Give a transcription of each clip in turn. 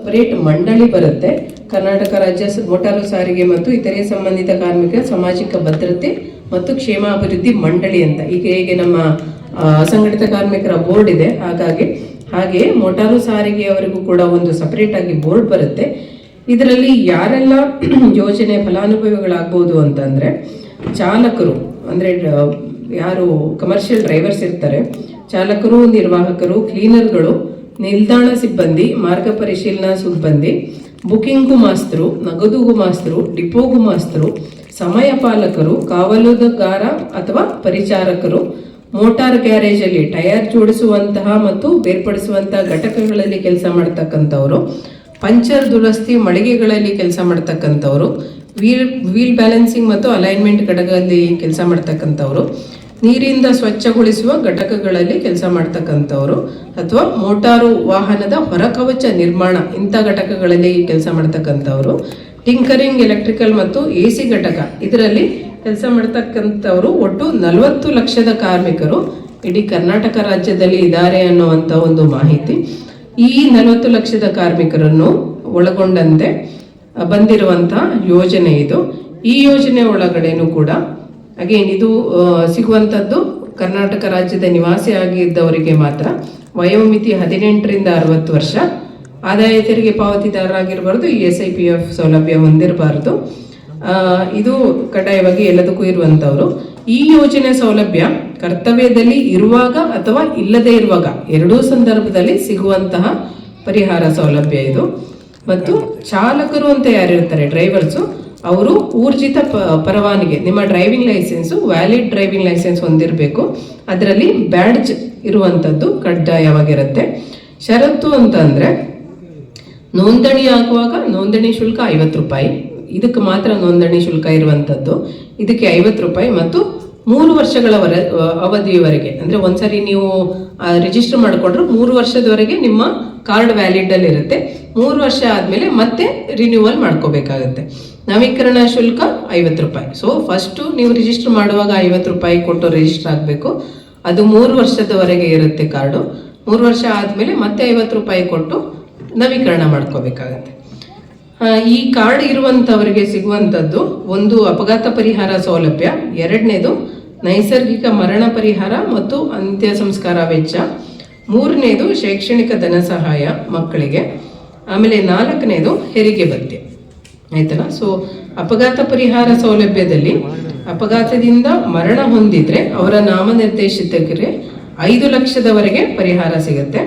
Separate ಮಂಡಳಿ ಬರುತ್ತೆ. ಕರ್ನಾಟಕ ರಾಜ್ಯ ಮೋಟಾರು ಸಾರಿಗೆ ಮತ್ತು ಇತರೆ ಸಂಬಂಧಿತ ಕಾರ್ಮಿಕರ ಸಾಮಾಜಿಕ ಭದ್ರತೆ ಮತ್ತು ಕ್ಷೇಮಾಭಿವೃದ್ಧಿ ಮಂಡಳಿ ಅಂತ. ಈಗ ಹೇಗೆ ನಮ್ಮ ಅಸಂಘಟಿತ ಕಾರ್ಮಿಕರ ಬೋರ್ಡ್ ಇದೆ. ಹಾಗಾಗಿ ಹಾಗೆ ಮೋಟಾರು ಸಾರಿಗೆಯವರಿಗೂ ಕೂಡ ಒಂದು ಸಪರೇಟ್ ಆಗಿ ಬೋರ್ಡ್ ಬರುತ್ತೆ. ಇದರಲ್ಲಿ ಯಾರೆಲ್ಲ ಯೋಜನೆ ಫಲಾನುಭವಿಗಳಾಗ್ಬೋದು ಅಂತಂದ್ರೆ ಚಾಲಕರು, ಅಂದ್ರೆ ಯಾರು ಕಮರ್ಷಿಯಲ್ ಡ್ರೈವರ್ಸ್ ಇರ್ತಾರೆ. ಚಾಲಕರು, ನಿರ್ವಾಹಕರು ಕ್ಲೀನರ್ಗಳು ನಿಲ್ದಾಣ ಸಿಬ್ಬಂದಿ, ಮಾರ್ಗ ಪರಿಶೀಲನಾ ಸಿಬ್ಬಂದಿ, ಬುಕಿಂಗ್ ಗುಮಾಸ್ತರು, ನಗದು ಗುಮಾಸ್ತರು, ಡಿಪೋ ಗುಮಾಸ್ತರು, ಸಮಯ ಪಾಲಕರು, ಕಾವಲುಗಾರ ಅಥವಾ ಪರಿಚಾರಕರು, ಮೋಟಾರ್ ಗ್ಯಾರೇಜ್ ಅಲ್ಲಿ ಟೈರ್ ಜೋಡಿಸುವಂತಹ ಮತ್ತು ಬೇರ್ಪಡಿಸುವಂತಹ ಘಟಕಗಳಲ್ಲಿ ಕೆಲಸ ಮಾಡ್ತಕ್ಕಂಥವ್ರು, ಪಂಚರ್ ದುರಸ್ತಿ ಮಳಿಗೆಗಳಲ್ಲಿ ಕೆಲಸ ಮಾಡ್ತಕ್ಕಂಥವ್ರು, ವೀಲ್ ವೀಲ್ ಬ್ಯಾಲೆನ್ಸಿಂಗ್ ಮತ್ತು ಅಲೈನ್ಮೆಂಟ್ ಘಟಕದಲ್ಲಿ ಕೆಲಸ ಮಾಡ್ತಕ್ಕಂಥವ್ರು ನೀರಿಂದ ಸ್ವಚ್ಛಗೊಳಿಸುವ ಘಟಕಗಳಲ್ಲಿ ಕೆಲಸ ಮಾಡ್ತಕ್ಕಂಥವ್ರು ಅಥವಾ ಮೋಟಾರು ವಾಹನದ ಹೊರಕವಚ ನಿರ್ಮಾಣ ಇಂಥ ಘಟಕಗಳಲ್ಲಿ ಕೆಲಸ ಮಾಡ್ತಕ್ಕಂಥವ್ರು. ಟಿಂಕರಿಂಗ್, ಎಲೆಕ್ಟ್ರಿಕಲ್ ಮತ್ತು ಎ ಸಿ ಘಟಕ ಇದರಲ್ಲಿ ಕೆಲಸ ಮಾಡ್ತಕ್ಕಂಥವ್ರು ಒಟ್ಟು ನಲವತ್ತು ಲಕ್ಷದ ಕಾರ್ಮಿಕರು. ಇಡೀ ಕರ್ನಾಟಕ ರಾಜ್ಯದಲ್ಲಿ ಇದ್ದಾರೆ ಅನ್ನುವಂಥ ಒಂದು ಮಾಹಿತಿ. ಈ ನಲವತ್ತು ಲಕ್ಷದ ಕಾರ್ಮಿಕರನ್ನು ಒಳಗೊಂಡಂತೆ ಬಂದಿರುವಂತಹ ಯೋಜನೆ ಇದು. ಈ ಯೋಜನೆ ಒಳಗಡೆನೂ ಕೂಡ ಅಗೇನ್ ಇದು ಸಿಗುವಂಥದ್ದು ಕರ್ನಾಟಕ ರಾಜ್ಯದ ನಿವಾಸಿ ಆಗಿದ್ದವರಿಗೆ ಮಾತ್ರ. ವಯೋಮಿತಿ ಹದಿನೆಂಟರಿಂದ ಅರವತ್ತು ವರ್ಷ. ಆದಾಯ ತೆರಿಗೆ ಪಾವತಿದಾರರಾಗಿರಬಾರ್ದು, ಈ ಎಸ್ ಐ ಪಿ ಎಫ್ ಸೌಲಭ್ಯ ಹೊಂದಿರಬಾರ್ದು. ಇದು ಕಡ್ಡಾಯವಾಗಿ ಎಲ್ಲದಕ್ಕೂ ಇರುವಂಥವ್ರು. ಈ ಯೋಜನೆ ಸೌಲಭ್ಯ ಕರ್ತವ್ಯದಲ್ಲಿ ಇರುವಾಗ ಅಥವಾ ಇಲ್ಲದೆ ಇರುವಾಗ ಎರಡೂ ಸಂದರ್ಭದಲ್ಲಿ ಸಿಗುವಂತಹ ಪರಿಹಾರ ಸೌಲಭ್ಯ ಇದು. ಮತ್ತು ಚಾಲಕರು ಅಂತ ಯಾರಿರ್ತಾರೆ? ಡ್ರೈವರ್ಸು. ಅವರು ಊರ್ಜಿತ ಪ, ಪರವಾನಿಗೆ, ನಿಮ್ಮ driving licence valid driving licence ಹೊಂದಿರಬೇಕು. ಅದರಲ್ಲಿ ಬ್ಯಾಡ್ಜ್ ಇರುವಂಥದ್ದು ಕಡ್ಡಾಯವಾಗಿರುತ್ತೆ. ಷರತ್ತು ಅಂತ ಅಂದರೆ ನೋಂದಣಿ ಆಗುವಾಗ ನೋಂದಣಿ ಶುಲ್ಕ ಐವತ್ತು ರೂಪಾಯಿ. ಇದಕ್ಕೆ ಮಾತ್ರ ನೋಂದಣಿ ಶುಲ್ಕ ಇರುವಂಥದ್ದು ಇದಕ್ಕೆ ಐವತ್ತು ರೂಪಾಯಿ ಮತ್ತು ಮೂರು ವರ್ಷಗಳವರ ಅವಧಿಯವರೆಗೆ. ಅಂದರೆ ಒಂದ್ಸರಿ ನೀವು ರಿಜಿಸ್ಟರ್ ಮಾಡಿಕೊಂಡ್ರೆ ಮೂರು ವರ್ಷದವರೆಗೆ ನಿಮ್ಮ ಕಾರ್ಡ್ ವ್ಯಾಲಿಡ್ ಅಲ್ಲಿ ಇರುತ್ತೆ ಮೂರು ವರ್ಷ ಆದಮೇಲೆ ಮತ್ತೆ ರಿನ್ಯೂವಲ್ ಮಾಡ್ಕೋಬೇಕಾಗತ್ತೆ. ನವೀಕರಣ ಶುಲ್ಕ ಐವತ್ತು ರೂಪಾಯಿ. ಸೊ ಫಸ್ಟು ನೀವು ರಿಜಿಸ್ಟರ್ ಮಾಡುವಾಗ ಐವತ್ತು ರೂಪಾಯಿ ಕೊಟ್ಟು ರಿಜಿಸ್ಟರ್ ಆಗಬೇಕು. ಅದು ಮೂರು ವರ್ಷದವರೆಗೆ ಇರುತ್ತೆ ಕಾರ್ಡು. ಮೂರು ವರ್ಷ ಆದಮೇಲೆ ಮತ್ತೆ ಐವತ್ತು ರೂಪಾಯಿ ಕೊಟ್ಟು ನವೀಕರಣ ಮಾಡ್ಕೋಬೇಕಾಗತ್ತೆ. ಈ ಕಾರ್ಡ್ ಇರುವಂಥವರಿಗೆ ಸಿಗುವಂಥದ್ದು ಒಂದು ಅಪಘಾತ ಪರಿಹಾರ ಸೌಲಭ್ಯ, ಎರಡನೇದು ನೈಸರ್ಗಿಕ ಮರಣ ಪರಿಹಾರ ಮತ್ತು ಅಂತ್ಯ ಸಂಸ್ಕಾರ ವೆಚ್ಚ, ಮೂರನೇದು ಶೈಕ್ಷಣಿಕ ಧನ ಸಹಾಯ ಮಕ್ಕಳಿಗೆ, ಆಮೇಲೆ ನಾಲ್ಕನೇದು ಹೆರಿಗೆ ಭತ್ಯೆ. ಆಯ್ತಲ್ಲ? ಸೊ ಅಪಘಾತ ಪರಿಹಾರ ಸೌಲಭ್ಯದಲ್ಲಿ ಅಪಘಾತದಿಂದ ಮರಣ ಹೊಂದಿದ್ರೆ ಅವರ ನಾಮನಿರ್ದೇಶಿತರಿಗೆ ಐದು ಲಕ್ಷದವರೆಗೆ ಪರಿಹಾರ ಸಿಗುತ್ತೆ.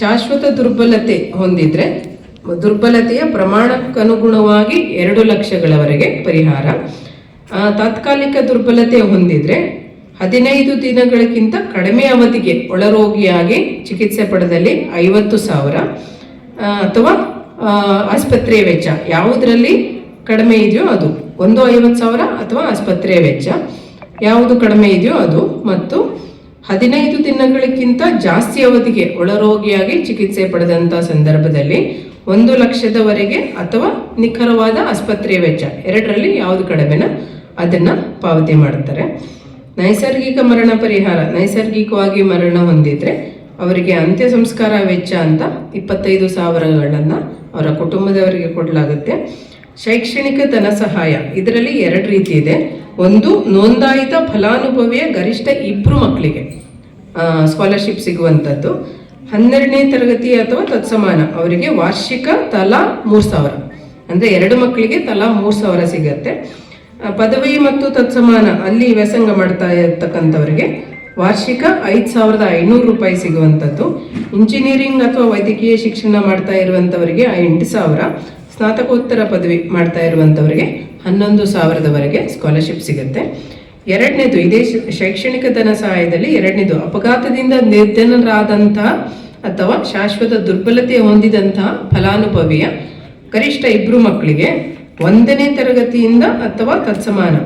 ಶಾಶ್ವತ ದುರ್ಬಲತೆ ಹೊಂದಿದ್ರೆ ದುರ್ಬಲತೆಯ ಪ್ರಮಾಣಕ್ಕನುಗುಣವಾಗಿ ಎರಡು ಲಕ್ಷಗಳವರೆಗೆ ಪರಿಹಾರ. ತಾತ್ಕಾಲಿಕ ದುರ್ಬಲತೆ ಹೊಂದಿದ್ರೆ ಹದಿನೈದು ದಿನಗಳಕ್ಕಿಂತ ಕಡಿಮೆ ಅವಧಿಗೆ ಒಳರೋಗಿಯಾಗಿ ಚಿಕಿತ್ಸೆ ಪಡೆದಲ್ಲಿ ಐವತ್ತು ಸಾವಿರ ಅಥವಾ ಆ, ಆಸ್ಪತ್ರೆ ವೆಚ್ಚ. ಯಾವುದರಲ್ಲಿ ಕಡಿಮೆ ಇದೆಯೋ ಅದು. ಒಂದು ಐವತ್ತು ಸಾವಿರ ಅಥವಾ ಆಸ್ಪತ್ರೆಯ ವೆಚ್ಚ. ಯಾವುದು ಕಡಿಮೆ ಇದೆಯೋ ಅದು. ಮತ್ತು ಹದಿನೈದು ದಿನಗಳಿಗಿಂತ ಜಾಸ್ತಿ ಅವಧಿಗೆ ಒಳರೋಗಿಯಾಗಿ ಚಿಕಿತ್ಸೆ ಪಡೆದಂಥ ಸಂದರ್ಭದಲ್ಲಿ ಒಂದು ಲಕ್ಷದವರೆಗೆ ಅಥವಾ ನಿಖರವಾದ ಆಸ್ಪತ್ರೆಯ ವೆಚ್ಚ. ಎರಡರಲ್ಲಿ ಯಾವುದು ಕಡಿಮೆನ ಅದನ್ನ ಪಾವತಿ ಮಾಡ್ತಾರೆ ನೈಸರ್ಗಿಕ ಮರಣ ಪರಿಹಾರ. ನೈಸರ್ಗಿಕವಾಗಿ ಮರಣ ಹೊಂದಿದ್ರೆ ಅವರಿಗೆ ಅಂತ್ಯ ಸಂಸ್ಕಾರ ವೆಚ್ಚ ಅಂತ ಇಪ್ಪತ್ತೈದು ಸಾವಿರಗಳನ್ನ ಅವರ ಕುಟುಂಬದವರಿಗೆ ಕೊಡಲಾಗುತ್ತೆ. ಶೈಕ್ಷಣಿಕ ಧನ ಸಹಾಯ, ಇದರಲ್ಲಿ ಎರಡು ರೀತಿ ಇದೆ. ಒಂದು, ನೋಂದಾಯಿತ ಫಲಾನುಭವಿಯ ಗರಿಷ್ಠ ಇಬ್ಬರು ಮಕ್ಕಳಿಗೆ ಸ್ಕಾಲರ್ಶಿಪ್ ಸಿಗುವಂಥದ್ದು ಹನ್ನೆರಡನೇ ತರಗತಿ ಅಥವಾ ತತ್ಸಮಾನ, ಅವರಿಗೆ ವಾರ್ಷಿಕ ತಲಾ ಮೂರು ಸಾವಿರ. ಅಂದರೆ ಎರಡು ಮಕ್ಕಳಿಗೆ ತಲಾ ಮೂರು ಸಾವಿರ ಸಿಗತ್ತೆ. ಪದವಿ ಮತ್ತು ತತ್ಸಮಾನ, ಅಲ್ಲಿ ವ್ಯಾಸಂಗ ಮಾಡ್ತಾ ಇರ್ತಕ್ಕಂಥವರಿಗೆ ವಾರ್ಷಿಕ ಐದು ಸಾವಿರದ ಐನೂರು ರೂಪಾಯಿ ಸಿಗುವಂಥದ್ದು. ಇಂಜಿನಿಯರಿಂಗ್ ಅಥವಾ ವೈದ್ಯಕೀಯ ಶಿಕ್ಷಣ ಮಾಡ್ತಾ ಇರುವಂಥವರಿಗೆ ಎಂಟು ಸಾವಿರ, ಸ್ನಾತಕೋತ್ತರ ಪದವಿ ಮಾಡ್ತಾ ಇರುವಂಥವರಿಗೆ ಹನ್ನೊಂದು ಸಾವಿರದವರೆಗೆ ಸ್ಕಾಲರ್ಶಿಪ್ ಸಿಗುತ್ತೆ. ಎರಡನೇದು, ಇದೇ ಶೈಕ್ಷಣಿಕ ಧನ ಸಹಾಯದಲ್ಲಿ ಎರಡನೇದು, ಅಪಘಾತದಿಂದ ನಿರ್ಧನರಾದಂತಹ ಅಥವಾ ಶಾಶ್ವತ ದುರ್ಬಲತೆ ಹೊಂದಿದಂತಹ ಫಲಾನುಭವಿಯ ಗರಿಷ್ಠ ಇಬ್ಬರು ಮಕ್ಕಳಿಗೆ ಒಂದನೇ ತರಗತಿಯಿಂದ ಅಥವಾ ತತ್ಸಮಾನ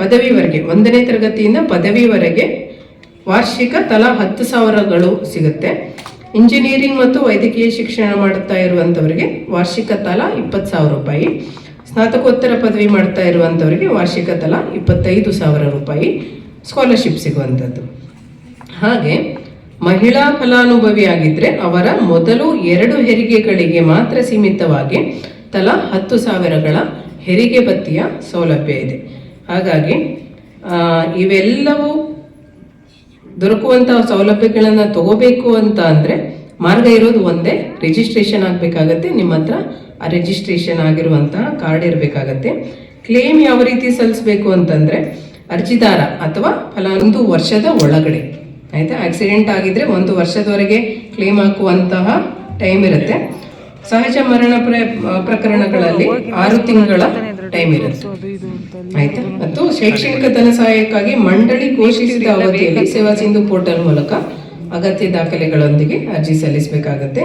ಪದವಿವರೆಗೆ, ಒಂದನೇ ತರಗತಿಯಿಂದ ಪದವಿವರೆಗೆ ವಾರ್ಷಿಕ ತಲಾ ಹತ್ತು ಸಾವಿರಗಳು ಸಿಗುತ್ತೆ. ಇಂಜಿನಿಯರಿಂಗ್ ಮತ್ತು ವೈದ್ಯಕೀಯ ಶಿಕ್ಷಣ ಮಾಡ್ತಾ ಇರುವಂಥವರಿಗೆ ವಾರ್ಷಿಕ ತಲಾ ಇಪ್ಪತ್ತು ಸಾವಿರ ರೂಪಾಯಿ. ಸ್ನಾತಕೋತ್ತರ ಪದವಿ ಮಾಡ್ತಾ ಇರುವಂಥವರಿಗೆ ವಾರ್ಷಿಕ ತಲಾ ಇಪ್ಪತ್ತೈದು ಸಾವಿರ ರೂಪಾಯಿ ಸ್ಕಾಲರ್ಶಿಪ್ ಸಿಗುವಂಥದ್ದು ಹಾಗೆ ಮಹಿಳಾ ಫಲಾನುಭವಿ ಆಗಿದ್ರೆ ಅವರ ಮೊದಲು ಎರಡು ಹೆರಿಗೆಗಳಿಗೆ ಮಾತ್ರ ಸೀಮಿತವಾಗಿ ತಲಾ ಹತ್ತು ಸಾವಿರಗಳ ಹೆರಿಗೆ ಬತ್ತಿಯ ಸೌಲಭ್ಯ ಇದೆ. ಹಾಗಾಗಿ ಇವೆಲ್ಲವೂ ದೊರಕುವಂತಹ ಸೌಲಭ್ಯಗಳನ್ನ ತಗೋಬೇಕು ಅಂತ ಅಂದ್ರೆ ಮಾರ್ಗ ಇರೋದು ಒಂದೇ ರಿಜಿಸ್ಟ್ರೇಷನ್ ಆಗ್ಬೇಕಾಗತ್ತೆ, ನಿಮ್ಮ ಹತ್ರ ಆ ರಿಜಿಸ್ಟ್ರೇಷನ್ ಆಗಿರುವಂತಹ ಕಾರ್ಡ್ ಇರಬೇಕಾಗತ್ತೆ. ಕ್ಲೇಮ್ ಯಾವ ರೀತಿ ಸಲ್ಲಿಸಬೇಕು ಅಂತಂದ್ರೆ ಅರ್ಜಿದಾರ ಅಥವಾ ಫಲ ಒಂದು ವರ್ಷದ ಒಳಗಡೆ, ಆಯ್ತಾ? ಆಕ್ಸಿಡೆಂಟ್ ಆಗಿದ್ರೆ ಒಂದು ವರ್ಷದವರೆಗೆ ಕ್ಲೇಮ್ ಹಾಕುವಂತಹ ಟೈಮ್ ಇರುತ್ತೆ. ಸಹಜ ಮರಣ ಪ್ರ- ಪ್ರಕರಣಗಳಲ್ಲಿ ಆರು ತಿಂಗಳ ಟೈಮ್ ಇರುತ್ತೆ. ಆಯ್ತಾ? ಮತ್ತು ಶೈಕ್ಷಣಿಕ ಧನ ಸಹಾಯಕ್ಕಾಗಿ ಮಂಡಳಿ ಘೋಷಿಸಿದ ಅವಧಿಯಲ್ಲಿ ಸೇವಾ ಸಿಂಧು ಪೋರ್ಟಲ್ ಮೂಲಕ ಅಗತ್ಯ ದಾಖಲೆಗಳೊಂದಿಗೆ ಅರ್ಜಿ ಸಲ್ಲಿಸಬೇಕಾಗತ್ತೆ.